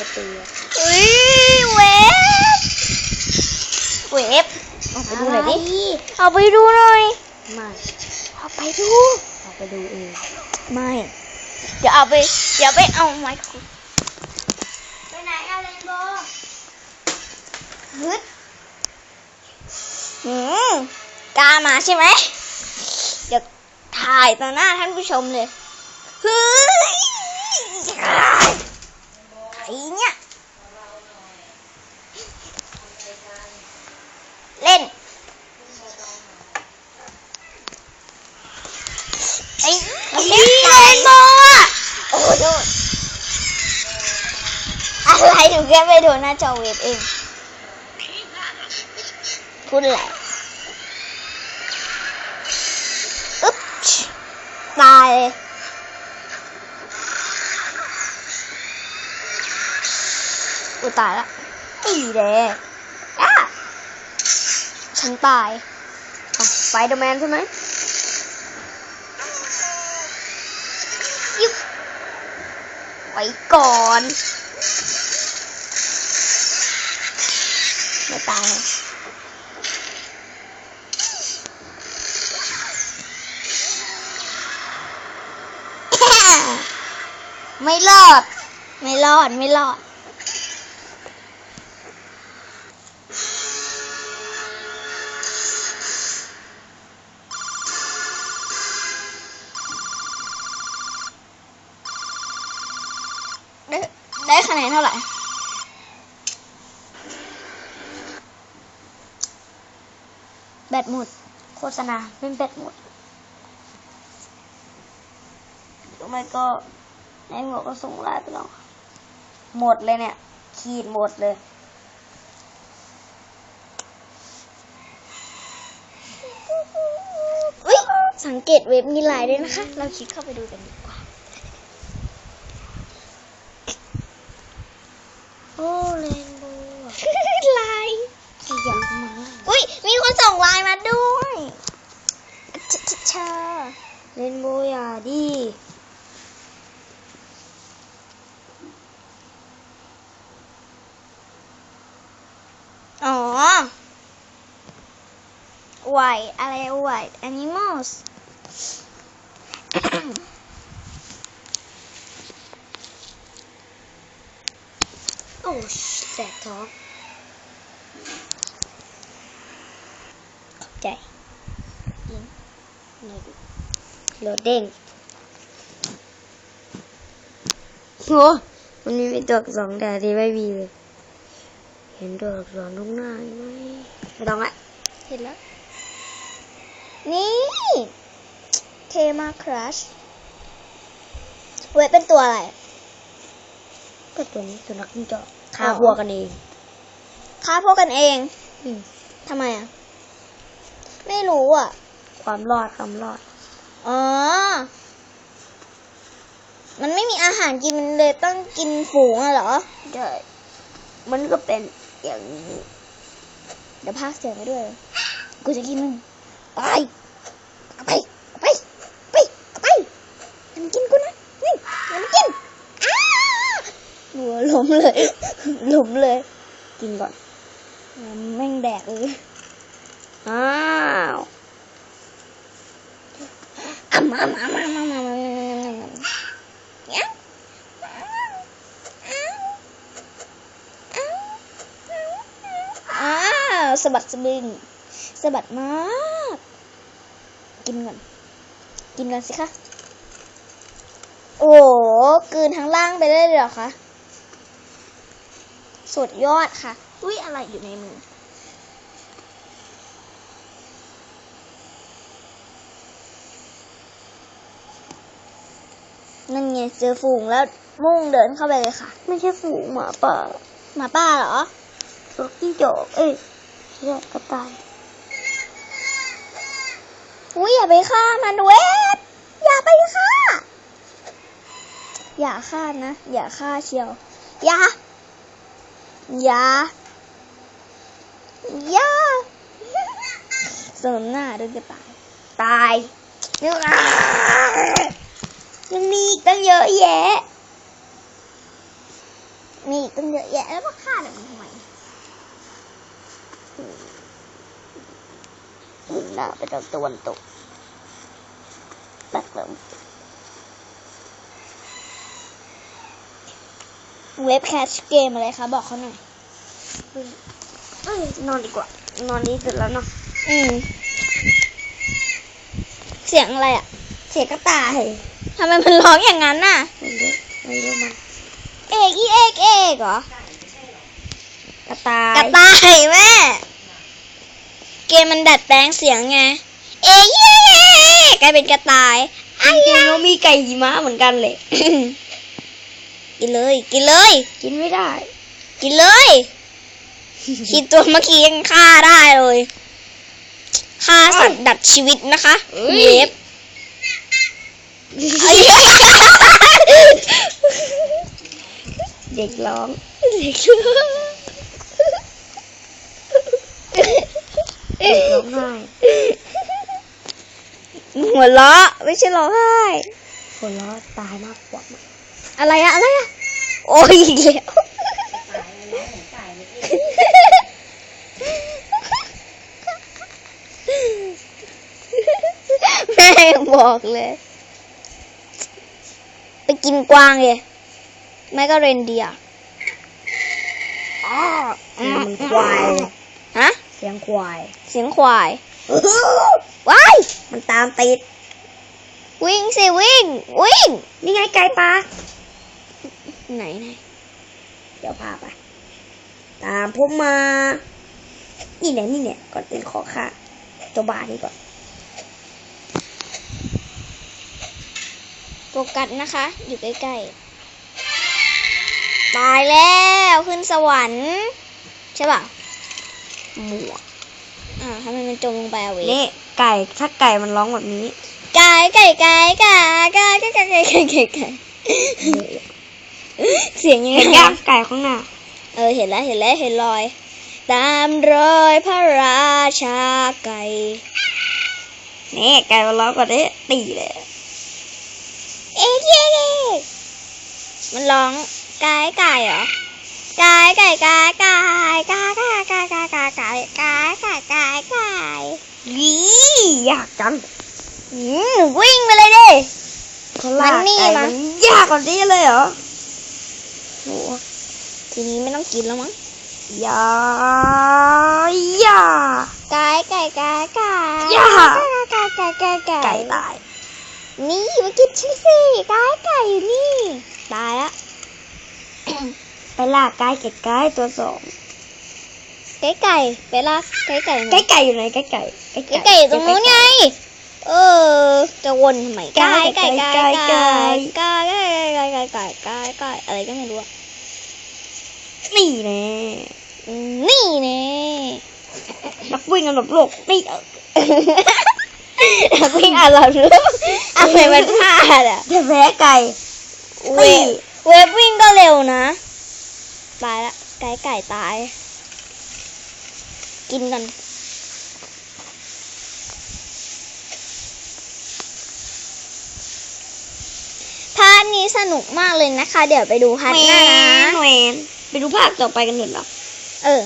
ประตูอุ้ยเวฟเวฟเอาไปดูหน่อยดิเอาไปดูหน่อยไม่เอาไปดูเอาไปดูเองไม่เดี๋ยวเอาไปเดี๋ยวไปเอาไม้คุณไปไหนอะเรนโบฮึดหืมกล้ามาใช่ไหมเดี๋ยวถ่ายต่อหน้าท่านผู้ชมเลยเฮ้ย ไอ้เนี่ยเล่นไอ้ไอ้เรนโบว์อะโอ้โดนอะไรหนูแค่ไปโดนหน้าจอเวฟเองพูดอะไรอึ๊บตายเลยอุย ตายละตีแดงอะฉันตายไปเดอร์แมนใช่ไหมยุบไว้ก่อน ไม่ตายไม่รอด ไม่รอด ไม่รอด ได้ได้คะแนนเท่าไหร่ แบตหมด โฆษณาเป็นแบตหมดทำไมก็ในหัวก็ส่งไลน์ไปแล้วหมดเลยเนี่ย ขีดหมดเลยอุ้ยสังเกตเว็บมีไลน์ด้วยนะคะ เราคลิดเข้าไปดูกันดีกว่า โอ้เรนโบว์ ไลน์ ขยับมา อุ้ยมีคนส่งไลน์มาด้วยชชชาเรนโบว์อย่าดิอ๋อ white อะไร white animals โอ้แสบท้อง ขอบใจ ไหนดู โหลดเด้งโอ้มันมีตัวอักษรแต่ที่ไม่มีเลย เห็นตัวอักษรตรงหน้าไหมไม่ต้องละเห็นแล้ว นี่ เทมาครัชเว็บเป็นตัวอะไร ก็ตัวนี้สุนัขจิ้งจอกอ๋ฆ่าอพวกกันเองฆ่าพวกกันเองอืมทำไมอะ ไม่รู้อะ ความรอดความรอด อ๋อ มันไม่มีอาหารกินมันเลยต้องกินฝูงอะเหรอใช่มันก็เป็นอย่างนี้ เดี๋ยวพากย์เสียงไปด้วย กูจะกินมึงตายเอาไปเอาไปเอาไปเอาไปอย่ามันกินกูนะนี่อย่ามันกินอ้าหัวล้มเลยล้มเลย กินก่อนแม่งแดกเลยอ้าว อ้ำอ้ำอ้ำอ้ำอ้ำอ้ำอ้ำเนี่ยอ้าว สะบัดสะบึงสะบัดมาก กินก่อน กินก่อนสิคะ โอ้โหกืนทั้งล่างไปได้เลยเหรอคะ สุดยอดค่ะ อุ้ยอะไรอยู่ในมือ นั่นไงเจอฝูงแล้วมุ่งเดินเข้าไปเลยค่ะ ไม่ใช่ฝูงหมาป่าหมาป้าเหรอสุนัขจิ้งจอกเอ้ยไม่กระต่ายอุ้ยอย่าไปฆ่ามันเวทอย่าไปฆ่า อย่าฆ่านะ อย่าฆ่าเชียว อย่า อย่า อย่าเสริมหน้าด้วยกระต่าย ตาย ยังมีอีกตั้งเยอะแยะ มีอีกตั้งเยอะแยะแล้วมาฆ่าแบบนี้ทำไมหน้าไปทางตะวันตกตัดแล้วเว็บแคชเกมอะไรคะ บอกเขาหน่อยเอ้ยนอนดีกว่า นอนนี้เสร็จแล้วเนาะอืม เสียงอะไรอะ เสียกระต่ายทำไมมันร้องอย่างนั้นน่ะไม่รู้ไม่รู้มันเอกอีเอกเอกเหรอกระต่ายกระต่ายแม่เกมมันดัดแปลงเสียงไง เอกอีเอกกลายเป็นกระต่ายจริงๆแล้วมีไก่หิมะเหมือนกันเลยกินเลย กินเลย กินไม่ได้ กินเลยคิดตัวเมื่อกี้ยังฆ่าได้เลยฆ่าสัตว์ดัดชีวิตนะคะเอ้ย เว็บเอ้ยเด็กร้องเด็กเด็กร้องไห้หัวเราะไม่ใช่ร้องไห้คนร้องตายมากกว่าอะไรอะอะไรอะโอ้ยอีกแล้วแม่ยังบอกเลยไป กินกวางเลยไม่ก็เรนเดียร์อ๋อเสียงมันควาย ฮะ เสียงควาย เสียงควายว้ายมันตามติด วิ่งสิวิ่ง วิ่ง นี่ไงไก่ปลาไหนไหนเดี๋ยวพาไป ตามผมมา นี่เนี่ยนี่เนี่ยก่อนอื่นขอค่าตัวบานี่ก่อน โฟกัสนะคะ อยู่ใกล้ๆ ตายแล้วขึ้นสวรรค์ ใช่ป่ะหมวกอ่าทำไมมันจมลงไปอะเว้ยนี่ไก่ถ้าไก่มันร้องแบบนี้ ไก่ไก่ไก่ไก่ไก่ไก่ไก่ไก่ไก่ไก่ไก่เสียงยังไงเห็นยังไก่ข้างหน้า เออเห็นแล้วเห็นแล้วเห็นรอย ตามรอยพระราชาไก่นี่ไก่มันร้องแบบนี้ตีเลย เอ๊ะเอ๊ะเอ๊ะมันร้องไก่ไก่เหรอไก่ไก่ไก่ไก่ไก่ไก่ไก่ไก่ไก่ไก่ไก่ไก่ไก่ไก่ยี่ยากจังอืมวิ่งไปเลยดิเขาลากมันนี่ไก่มั้มังนยากกว่านี้เลยเหรอโหทีนี้ไม่ต้องกินแล้วมั้งยาย่าไก่ไก่ไก่ไก่ย่าไก่ไก่ไก่ไก่ไก่ตาย นี่มากินฉันสิไก่ไก่อยู่นี่ ตายละไปลากไก่ไก่ไก่ตัวสองไก่ไก่ไปลากไก่ไก่มาไก่ไก่อยู่ไหนไก่ไก่ไก่ไก่อยู่ตรงนู้นไง เออ จะวนทำไมไก่ไก่ไก่ไก่ไก่ไก่ไก่ไก่ไก่ไก่ไก่อะไรก็ไม่รู้อะนี่แน่อืมนี่แน่นักวิ่งอันดับโลกนี่ เออวิ่งอะไรรู้อะไรมันพลาดอะจะแพ้ไก่เวฟเวฟวิ่งก็เร็วนะ ตายละ ไก่ไก่ตาย กินกันพาร์ทนี้สนุกมากเลยนะคะ เดี๋ยวไปดูพาร์ทหน้านะแหวนไปดูภาคต่อไปกันเถอะเหรอ เออ